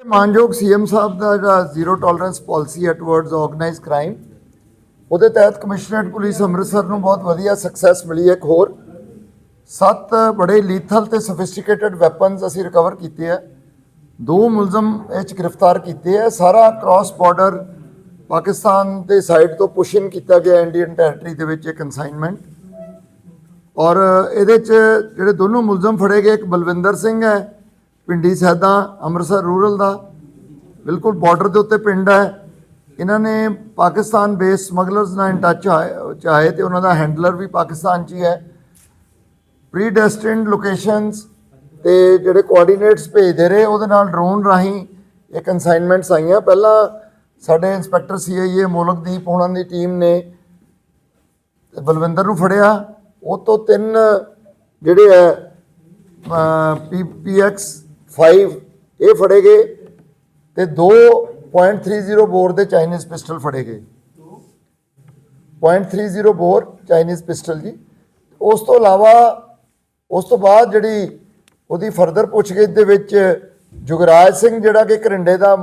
ਮਾਨਯੋਗ ਸੀਐਮ ਸਾਹਿਬ ਦਾ ਜਿਹੜਾ ਜ਼ੀਰੋ ਟੋਲਰੈਂਸ ਪਾਲਿਸੀ ਹੈ ਟੁਵਰਡਸ ਆਰਗੇਨਾਈਜ਼ਡ ਕ੍ਰਾਈਮ ਉਹਦੇ ਤਹਿਤ ਕਮਿਸ਼ਨਰੇਟ ਪੁਲਿਸ ਅੰਮ੍ਰਿਤਸਰ ਨੂੰ ਬਹੁਤ ਵਧੀਆ ਸਕਸੈਸ ਮਿਲੀ ਹੈ ਇੱਕ ਹੋਰ। ਸੱਤ ਬੜੇ ਲੀਥਲ ਤੇ ਸੋਫਿਸਟੀਕੇਟਡ ਵੈਪਨਸ ਅਸੀਂ ਰਿਕਵਰ ਕੀਤੇ ਹੈ। ਦੋ ਮੁਲਜ਼ਮ ਇਹ 'ਚ ਗ੍ਰਿਫਤਾਰ ਕੀਤੇ ਹੈ। ਸਾਰਾ ਕ੍ਰਾਸ ਬਾਰਡਰ ਪਾਕਿਸਤਾਨ ਦੇ ਸਾਈਡ ਤੋਂ ਪੁਸ਼ਨ ਕੀਤਾ ਗਿਆ ਇੰਡੀਅਨ ਟੈਰੀਟਰੀ ਦੇ ਵਿੱਚ ਇਹ ਕਨਸਾਈਨਮੈਂਟ ਔਰ ਇਹਦੇ 'ਚ ਜਿਹੜੇ ਦੋਨੋਂ ਮੁਲਜ਼ਮ ਫੜੇ ਗਏ, ਇੱਕ ਬਲਵਿੰਦਰ ਸਿੰਘ ਹੈ ਪਿੰਡੀ ਸੈਦਾ ਅੰਮ੍ਰਿਤਸਰ ਰੂਰਲ ਦਾ। ਬਿਲਕੁਲ ਬਾਰਡਰ ਦੇ ਉੱਤੇ ਪਿੰਡ ਹੈ। ਇਹਨਾਂ ਨੇ ਪਾਕਿਸਤਾਨ ਬੇਸ ਸਮਗਲਰਸ ਨਾਲ ਇਨ ਟੱਚ ਚਾਹੇ ਤੇ ਉਹਨਾਂ ਦਾ ਹੈਂਡਲਰ ਵੀ ਪਾਕਿਸਤਾਨ 'ਚ ਹੀ ਹੈ। ਪ੍ਰੀਡੈਸਟਿਨਡ ਲੋਕੇਸ਼ਨਸ ਤੇ ਜਿਹੜੇ ਕੋਆਰਡੀਨੇਟਸ ਭੇਜਦੇ ਰਹੇ, ਉਹਦੇ ਨਾਲ ਡਰੋਨ ਰਾਹੀਂ ਇਹ ਕਨਸਾਈਨਮੈਂਟਸ ਆਈਆਂ। ਪਹਿਲਾਂ ਸਾਡੇ ਇੰਸਪੈਕਟਰ ਸੀਆਈਏ ਮੋਲਕਦੀਪ ਉਹਨਾਂ ਦੀ ਟੀਮ ਨੇ ਬਲਵਿੰਦਰ ਨੂੰ ਫੜਿਆ। ਉਹ ਤੋਂ ਤਿੰਨ ਜਿਹੜੇ ਹੈ ਪੀਐਕਸ 5 ਇਹ ਫੜੇ ਗਏ ਤੇ 2.30 ਬੋਰ ਦੇ ਚਾਈਨੀਜ਼ ਪਿਸਟਲ ਫੜੇ ਗਏ। 0.30 ਬੋਰ ਚਾਈਨੀਜ਼ ਪਿਸਟਲ ਜੀ। ਉਸ ਤੋਂ ਇਲਾਵਾ, ਉਸ ਤੋਂ ਬਾਅਦ ਜਿਹੜੀ ਉਹਦੀ ਫਰਦਰ ਪੁੱਛਗਿੱਛ ਦੇ ਵਿੱਚ ਜੁਗਰਾਜ ਸਿੰਘ ਜਿਹੜਾ ਕਿ ਕਰਿੰਡੇ ਦਾ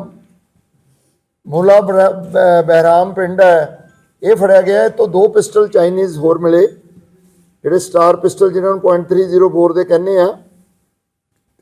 ਮੂਲਾ ਬਰ- ਬ- ਬਹਿਰਾਮ ਪਿੰਡ ਹੈ, ਇਹ ਫੜਿਆ ਗਿਆ। ਹੈ ਤੋਂ ਦੋ ਪਿਸਟਲ ਚਾਈਨੀਜ਼ ਹੋਰ ਮਿਲੇ। ਜਿਹੜੇ ਸਟਾਰ ਪਿਸਟਲ ਜਿਹਨਾਂ ਨੂੰ .30 ਬੋਰ ਦੇ ਕਹਿੰਦੇ ਆ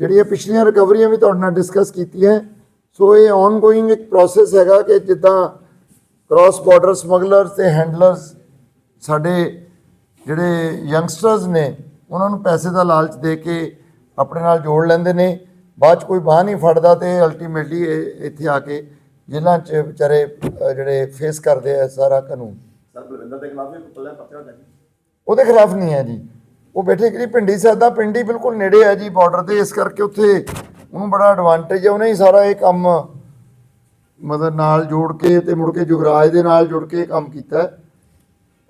ਜਿਹੜੀਆਂ ਪਿਛਲੀਆਂ ਰਿਕਵਰੀਆਂ ਵੀ ਤੁਹਾਡੇ ਨਾਲ ਡਿਸਕਸ ਕੀਤੀਆਂ ਸੋ ਇਹ ਆਨਗੋਇੰਗ ਇੱਕ ਪ੍ਰੋਸੈਸ ਹੈਗਾ ਕਿ ਜਿੱਦਾਂ ਕ੍ਰਾਸ ਬਾਰਡਰ ਸਮਗਲਰਸ ਤੇ ਹੈਂਡਲਰਸ ਸਾਡੇ ਜਿਹੜੇ ਯੰਗਸਟਰਸ ਨੇ ਉਹਨਾਂ ਨੂੰ ਪੈਸੇ ਦਾ ਲਾਲਚ ਦੇ ਕੇ ਆਪਣੇ ਨਾਲ ਜੋੜ ਲੈਂਦੇ ਨੇ। ਬਾਅਦ ਚ ਕੋਈ ਬਾਹ ਨਹੀਂ ਫੜਦਾ ਤੇ ਅਲਟੀਮੇਟਲੀ ਇੱਥੇ ਆ ਕੇ ਜੇਲ੍ਹਾਂ 'ਚ ਵਿਚਾਰੇ ਜਿਹੜੇ ਫੇਸ ਕਰਦੇ ਆ ਸਾਰਾ ਕਾਨੂੰਨ। ਸਰ ਬਲਵਿੰਦਰ ਦੇ ਖਿਲਾਫ ਵੀ ਪੱਤਰ ਜੀ? ਉਹਦੇ ਖਿਲਾਫ ਨਹੀਂ ਹੈ ਜੀ। ਉਹ ਬੈਠੇ ਕਿ ਪਿੰਡੀ ਸਾਦਾ ਪਿੰਡੀ ਬਿਲਕੁਲ ਨੇੜੇ ਹੈ ਜੀ ਬਾਰਡਰ ਤੇ ਇਸ ਕਰਕੇ ਉੱਥੇ ਉਹਨੂੰ ਬੜਾ ਐਡਵਾਂਟੇਜ ਹੈ ਉਹਨੇ ਹੀ ਸਾਰਾ ਇਹ ਕੰਮ ਮਤਲਬ ਨਾਲ ਜੋੜ ਕੇ ਤੇ ਮੁੜ ਕੇ ਜੁਗਰਾਜ ਦੇ ਨਾਲ ਜੁੜ ਕੇ ਕੰਮ ਕੀਤਾ।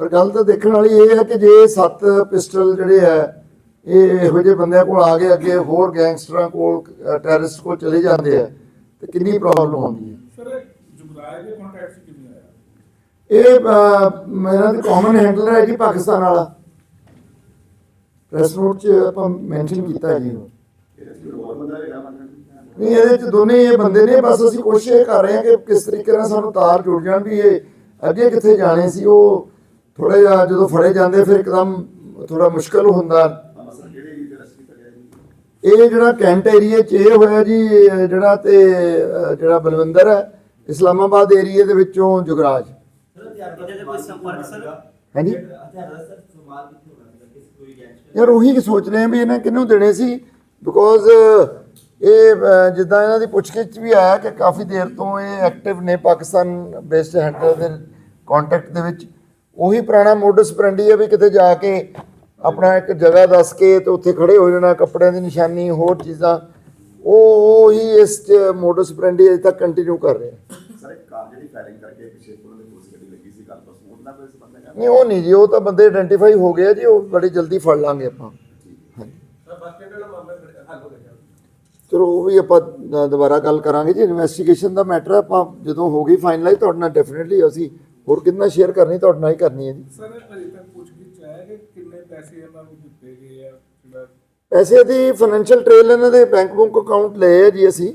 ਪਰ ਗੱਲ ਤਾਂ ਦੇਖਣ ਵਾਲੀ ਇਹ ਹੈ ਕਿ ਜੇ ਸੱਤ ਪਿਸਟਲ ਜਿਹੜੇ ਹੈ ਇਹ ਇਹੋ ਜਿਹੇ ਬੰਦਿਆਂ ਕੋਲ ਆ ਗਏ ਅੱਗੇ ਹੋਰ ਗੈਂਗਸਟਰਾਂ ਕੋਲ ਟੈਰਰਿਸਟ ਕੋਲ ਚਲੇ ਜਾਂਦੇ ਆ ਤੇ ਕਿੰਨੀ ਪ੍ਰੋਬਲਮ ਆਉਂਦੀ ਹੈ? ਸਰ ਜੁਗਰਾਜ ਦੇ ਕੰਟੈਕਟ ਕਿਵੇਂ ਆਇਆ? ਇਹ ਮੇਰਾ ਤਾਂ ਕਾਮਨ ਹੈਂਡਲਰ ਹੈ ਜੀ ਪਾਕਿਸਤਾਨ ਵਾਲਾ। ਪ੍ਰੈਸ ਨੋਟ 'ਚ ਆਪਾਂ ਮੈਂਸ਼ਨ ਕੀਤਾ ਜੀ। ਨਹੀਂ ਇਹਦੇ 'ਚ ਦੋਨੇ ਇਹ ਬੰਦੇ ਨੇ ਬਸ ਅਸੀਂ ਕੋਸ਼ਿਸ਼ ਕਰ ਰਹੇ ਹਾਂ ਕਿ ਕਿਸ ਤਰੀਕੇ ਨਾਲ ਸਾਨੂੰ ਤਾਰ ਜੁੜ ਜਾਣ ਵੀ ਇਹ ਅੱਗੇ ਕਿੱਥੇ ਜਾਣੇ ਸੀ ਉਹ ਥੋੜਾ ਜਿਹਾ ਜਦੋਂ ਫੜੇ ਜਾਂਦੇ ਫਿਰ ਇੱਕਦਮ ਥੋੜਾ ਮੁਸ਼ਕਲ ਹੁੰਦਾ। ਇਹ ਜਿਹੜਾ ਕੈਂਟ ਏਰੀਏ 'ਚ ਇਹ ਹੋਇਆ ਜੀ ਜਿਹੜਾ ਤੇ ਜਿਹੜਾ ਬਲਵਿੰਦਰ ਹੈ ਇਸਲਾਮਾਬਾਦ ਏਰੀਏ ਦੇ ਵਿੱਚੋਂ ਜੁਗਰਾਜ। ਹਾਂਜੀ? ਹਥਿਆਰਾਂ ਦਾ ਸਰ ਸਮਾਲ ਕਿੱਥੇ ਹੋਣਾ? ਯਾਰ ਉਹੀ ਸੋਚ ਰਹੇ ਆ ਵੀ ਇਹਨਾਂ ਕਿਹਨੂੰ ਦੇਣੇ ਸੀ? ਬਿਕੋਜ਼ ਇਹ ਜਿੱਦਾਂ ਇਹਨਾਂ ਦੀ ਪੁੱਛਗਿੱਛ ਵੀ ਆਇਆ ਕਿ ਕਾਫੀ ਦੇਰ ਤੋਂ ਇਹ ਐਕਟਿਵ ਨੇ ਪਾਕਿਸਤਾਨ ਬੇਸਡ ਹੈਂਡਲਰ ਦੇ ਕੰਟੈਕਟ ਦੇ ਵਿੱਚ। ਉਹੀ ਪੁਰਾਣਾ ਮੋਡਸ ਪ੍ਰੈਂਡੀ ਹੈ ਵੀ ਕਿਤੇ ਜਾ ਕੇ ਆਪਣਾ ਇੱਕ ਜਗ੍ਹਾ ਦੱਸ ਕੇ ਤੇ ਉੱਥੇ ਖੜੇ ਹੋ ਜਾਣਾ, ਕੱਪੜਿਆਂ ਦੀ ਨਿਸ਼ਾਨੀ, ਹੋਰ ਚੀਜ਼ਾਂ। ਉਹ, ਉਹੀ ਇਸ ਮੋਡਸ ਪ੍ਰੈਂਡੀ ਅਜੇ ਤੱਕ ਕੰਟੀਨਿਊ ਕਰ ਰਿਹਾ ਸਰ, ਇੱਕ ਕਾਰ ਜਿਹੜੀ ਫਾਇਰਿੰਗ ਕਰਕੇ ਪਿੱਛੇ ਪੁਲਿਸ ਦੀ ਪੁਲਿਸ ਗੱਡੀ ਲੱਗੀ ਸੀ ਕੱਲ ਨਹੀਂ ਉਹ ਨਹੀਂ ਜੀ ਉਹ ਤਾਂ ਬੰਦੇ ਆਇਡੈਂਟੀਫਾਈ ਹੋ ਗਏ ਆ ਜੀ ਉਹ ਬੜੀ ਜਲਦੀ ਫੜ ਲਾਂਗੇ ਆਪਾਂ। ਹਾਂਜੀ। ਸਰ ਬੱਸ ਸਟੈਂਡ ਵਾਲਾ ਮਾਮਲਾ ਹੱਲ ਹੋ ਗਿਆ। ਚਲੋ ਉਹ ਵੀ ਆਪਾਂ ਦੁਬਾਰਾ ਗੱਲ ਕਰਾਂਗੇ ਜੀ ਇਨਵੈਸਟੀਗੇਸ਼ਨ ਦਾ ਮੈਟਰ ਆਪਾਂ ਜਦੋਂ ਹੋ ਗਈ ਫਾਈਨਲਾਈਜ਼ ਤੁਹਾਡੇ ਨਾਲ ਡੈਫੀਨਿਟਲੀ ਅਸੀਂ ਹੋਰ ਕਿੰਨਾ ਸ਼ੇਅਰ ਕਰਨੀ ਤੁਹਾਡੇ ਨਾਲ ਹੀ ਕਰਨੀ ਹੈ ਜੀ। ਸਰ ਅਜੇ ਤੱਕ ਪੁੱਛ ਗਿੱਛ ਆਇਆ ਕਿ ਕਿੰਨੇ ਪੈਸੇ ਇਹਨਾਂ ਨੂੰ ਦਿੱਤੇ ਗਏ ਆ ਜਿਹੜਾ ਪੈਸੇ ਦੀ ਫਾਈਨੈਂਸ਼ੀਅਲ ਟ੍ਰੇਲ ਇਹਨਾਂ ਦੇ ਬੈਂਕ ਬੁੱਕ ਅਕਾਊਂਟ ਲਏ ਆ ਜੀ ਅਸੀਂ।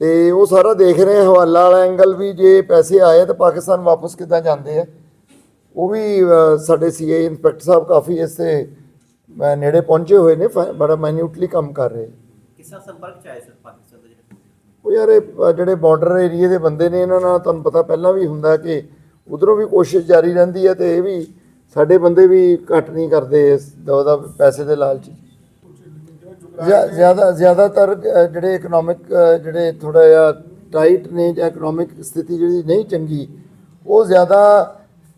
ਤੇ ਉਹ ਸਾਰਾ ਦੇਖ ਰਹੇ ਹਾਂ ਹਵਾਲਾ ਵਾਲਾ ਐਂਗਲ ਵੀ ਜੇ ਪੈਸੇ ਆਏ ਤਾਂ ਪਾਕਿਸਤਾਨ ਵਾਪਸ ਕਿੱਦਾਂ ਜਾਂਦੇ ਆ। ਉਹ ਵੀ ਸਾਡੇ ਸੀਏ ਇੰਸਪੈਕਟਰ ਸਾਹਿਬ ਕਾਫੀ ਇਸ ਤੇ ਨੇੜੇ ਪਹੁੰਚੇ ਹੋਏ ਨੇ ਬੜਾ ਮਾਈਨਿਊਟਲੀ ਕੰਮ ਕਰ ਰਹੇ। ਕਿਸ ਸੰਪਰਕ ਚ ਆਏ ਸਰ ਪਾਕਿਸਤਾਨ ਦੇ ਉਹ ਯਾਰ ਇਹ ਜਿਹੜੇ ਬਾਰਡਰ ਏਰੀਏ ਦੇ ਬੰਦੇ ਨੇ ਇਹਨਾਂ ਨਾਲ ਤੁਹਾਨੂੰ ਪਤਾ ਪਹਿਲਾਂ ਵੀ ਹੁੰਦਾ ਕਿ ਉਧਰੋਂ ਵੀ ਕੋਸ਼ਿਸ਼ ਜਾਰੀ ਰਹਿੰਦੀ ਹੈ ਤੇ ਇਹ ਵੀ ਸਾਡੇ ਬੰਦੇ ਵੀ ਘੱਟ ਨਹੀਂ ਕਰਦੇ ਇਸ ਦਾ ਪੈਸੇ ਦੇ ਲਾਲਚ ਜ਼ਿਆਦਾ ਜ਼ਿਆਦਾਤਰ ਜਿਹੜੇ ਇਕਨੋਮਿਕ ਜਿਹੜੇ ਥੋੜਾ ਜਿਹਾ ਟਾਈਟ ਨੇ ਜਾਂ ਇਕਨੋਮਿਕ ਸਥਿਤੀ ਜਿਹੜੀ ਨਹੀਂ ਚੰਗੀ ਉਹ ਜ਼ਿਆਦਾ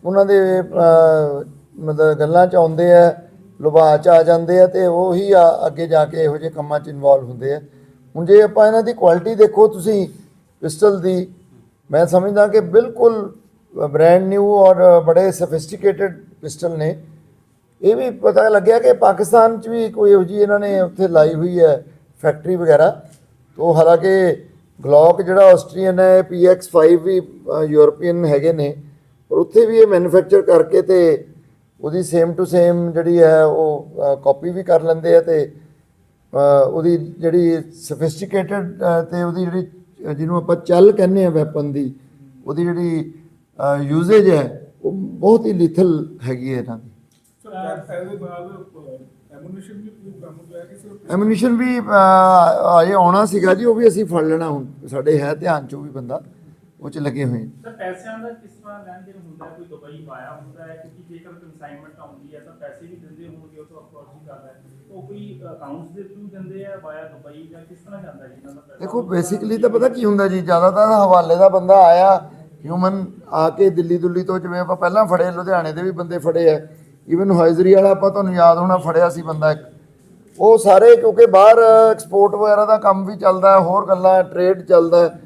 ਉਹਨਾਂ ਦੇ ਮਤਲਬ ਗੱਲਾਂ ਚ ਆਉਂਦੇ ਆ ਲੁਭਾ ਚ ਆ ਜਾਂਦੇ ਆ ਤੇ ਉਹੀ ਆ- ਅੱਗੇ ਜਾ ਕੇ ਇਹੋ ਜਿਹੇ ਕੰਮਾਂ ਚ ਇਨਵੋਲਵ ਹੁੰਦੇ ਆ। ਹੁਣ ਜੇ ਆਪਾਂ ਇਹਨਾਂ ਦੀ ਕੁਆਲਿਟੀ ਦੇਖੋ ਤੁਸੀਂ ਪਿਸਟਲ ਦੀ ਮੈਂ ਸਮਝਦਾ ਕਿ ਬਿਲਕੁਲ ਬ੍ਰੈਂਡ ਨਿਊ ਔਰ ਬੜੇ ਸਫਿਸਟੀਕੇਟਡ ਪਿਸਟਲ ਨੇ। ਇਹ ਵੀ ਪਤਾ ਲੱਗਿਆ ਕਿ ਪਾਕਿਸਤਾਨ 'ਚ ਵੀ ਕੋਈ ਇਹੋ ਜਿਹੀ ਇਹਨਾਂ ਨੇ ਉੱਥੇ ਲਾਈ ਹੋਈ ਹੈ ਫੈਕਟਰੀ ਵਗੈਰਾ। ਤੋਂ ਹਾਲਾਂਕਿ ਗਲੌਕ ਜਿਹੜਾ ਆਸਟਰੀਅਨ ਹੈ PX5 ਵੀ ਅ, ਯੂਰਪੀਅਨ ਹੈਗੇ ਨੇ। ਪਰ ਉੱਥੇ ਵੀ ਇਹ ਮੈਨੂਫੈਕਚਰ ਕਰਕੇ ਤੇ ਉਹਦੀ ਸੇਮ ਟੂ ਸੇਮ ਜਿਹੜੀ ਹੈ ਉਹ ਕਾਪੀ ਵੀ ਕਰ ਲੈਂਦੇ ਆ ਤੇ ਉਹਦੀ ਜਿਹੜੀ ਸਫਿਸਟੀਕੇਟਡ ਤੇ ਉਹਦੀ ਜਿਹੜੀ ਜਿਹਨੂੰ ਆਪਾਂ ਚੱਲ ਕਹਿੰਦੇ ਆ ਵੈਪਨ ਦੀ ਉਹਦੀ ਜਿਹੜੀ ਯੂਜ਼ੇਜ ਹੈ ਉਹ ਬਹੁਤ ਹੀ ਲਿਥਲ ਹੈਗੀ ਹੈ ਇਹਨਾਂ ਦੀ। ਐਮੂਨੇਸ਼ਨ ਵੀ ਅਜੇ ਆਉਣਾ ਸੀਗਾ ਜੀ ਉਹ ਵੀ ਅਸੀਂ ਫੜ ਲੈਣਾ ਹੁਣ ਸਾਡੇ ਹੈ ਧਿਆਨ ਚ ਵੀ ਬੰਦਾ। ਉਹ ਚ ਲੱਗੇ ਹੋਏ। ਸਰ ਪੈਸਿਆਂ ਦਾ ਕਿਸ ਤਰ੍ਹਾਂ ਲੈਣ ਦੇਣ ਹੁੰਦਾ ਹੈ? ਕੋਈ ਦੁਬਈ ਪਾਇਆ ਹੁੰਦਾ ਹੈ ਕਿਉਂਕਿ ਜੇਕਰ ਕਨਸਾਈਨਮੈਂਟ ਆਉਂਦੀ ਹੈ ਤਾਂ ਪੈਸੇ ਵੀ ਦਿੰਦੇ ਹੋਣਗੇ ਉਹ ਤੋਂ ਹੀ ਕਰਦਾ ਹੈ। ਉਹ ਕੋਈ ਅਕਾਊਂਟਸ ਦੇ ਥਰੂ ਦਿੰਦੇ ਆ ਵਾਇਆ ਦੁਬਈ ਜਾਂ ਕਿਸ ਤਰ੍ਹਾਂ ਜਾਂਦਾ ਜੀ ਇਹਨਾਂ ਦਾ ਪੈਸਾ? ਦੇਖੋ ਬੇਸਿਕਲੀ ਤਾਂ ਪਤਾ ਕੀ ਹੁੰਦਾ ਜੀ ਜ਼ਿਆਦਾਤਰ ਹਵਾਲੇ ਦਾ ਬੰਦਾ ਆਇਆ ਹਿਊਮਨ ਆ ਕੇ ਦਿੱਲੀ ਦੁੱਲੀ ਤੋਂ ਜਿਵੇਂ ਆਪਾਂ ਪਹਿਲਾਂ ਫੜੇ ਲੁਧਿਆਣੇ ਦੇ ਵੀ ਬੰਦੇ ਫੜੇ ਆ। ਈਵਨ ਹਾਇਜ਼ਰੀ ਵਾਲਾ ਆਪਾਂ ਤੁਹਾਨੂੰ ਯਾਦ ਹੋਣਾ ਫੜਿਆ ਸੀ ਬੰਦਾ ਇੱਕ। ਉਹ ਸਾਰੇ ਕਿਉਂਕਿ ਬਾਹਰ ਐਕਸਪੋਰਟ ਵਗੈਰਾ ਦਾ ਕੰਮ ਵੀ ਚੱਲਦਾ ਹੈ ਹੋਰ ਗੱਲਾਂ ਟ੍ਰੇਡ ਚੱਲਦਾ ਹੈ।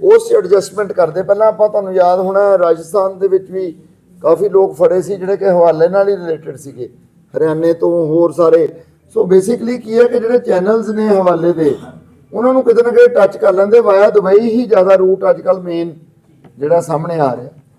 ਉਸ ਐਡਜਸਟਮੈਂਟ ਕਰਦੇ। ਪਹਿਲਾਂ ਆਪਾਂ ਤੁਹਾਨੂੰ ਯਾਦ ਹੋਣਾ ਰਾਜਸਥਾਨ ਦੇ ਵਿੱਚ ਵੀ ਕਾਫੀ ਲੋਕ ਫੜੇ ਸੀ ਜਿਹੜੇ ਕਿ ਹਵਾਲੇ ਨਾਲ ਹੀ ਰਿਲੇਟਡ ਸੀਗੇ। ਹਰਿਆਣੇ ਤੋਂ ਹੋਰ ਸਾਰੇ। ਸੋ ਬੇਸਿਕਲੀ ਕੀ ਹੈ ਕਿ ਜਿਹੜੇ ਚੈਨਲਸ ਨੇ ਹਵਾਲੇ ਦੇ, ਉਹਨਾਂ ਨੂੰ ਕਿਤੇ ਨਾ ਕਿਤੇ ਟੱਚ ਕਰ ਲੈਂਦੇ। ਵਾਇਆ ਦੁਬਈ ਹੀ ਜ਼ਿਆਦਾ ਰੂਟ ਅੱਜ ਕੱਲ ਮੇਨ ਜਿਹੜਾ ਸਾਹਮਣੇ ਆ ਰਿਹਾ।